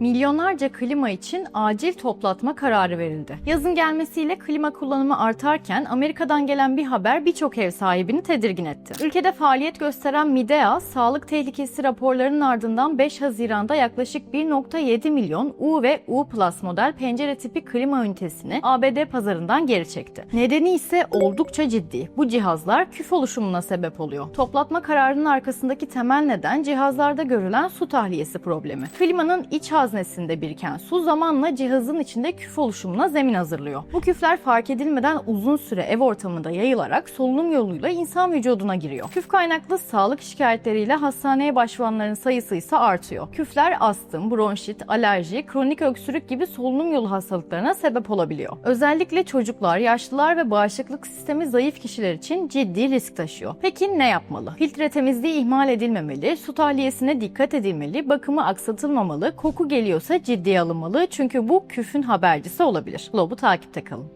Milyonlarca klima için acil toplatma kararı verildi. Yazın gelmesiyle klima kullanımı artarken Amerika'dan gelen bir haber birçok ev sahibini tedirgin etti. Ülkede faaliyet gösteren Midea, sağlık tehlikesi raporlarının ardından 5 Haziran'da yaklaşık 1.7 milyon U ve U Plus model pencere tipi klima ünitesini ABD pazarından geri çekti. Nedeni ise oldukça ciddi. Bu cihazlar küf oluşumuna sebep oluyor. Toplatma kararının arkasındaki temel neden cihazlarda görülen su tahliyesi problemi. Klimanın iç haznesinde biriken su zamanla cihazın içinde küf oluşumuna zemin hazırlıyor. Bu küfler fark edilmeden uzun süre ev ortamında yayılarak solunum yoluyla insan vücuduna giriyor. Küf kaynaklı sağlık şikayetleriyle hastaneye başvuranların sayısı ise artıyor. Küfler astım, bronşit, alerji, kronik öksürük gibi solunum yolu hastalıklarına sebep olabiliyor. Özellikle çocuklar, yaşlılar ve bağışıklık sistemi zayıf kişiler için ciddi risk taşıyor. Peki ne yapmalı? Filtre temizliği ihmal edilmemeli, su tahliyesine dikkat edilmeli, bakımı aksatılmamalı, koku geliyorsa ciddiye alınmalı çünkü bu küfün habercisi olabilir. Globu takipte kalın.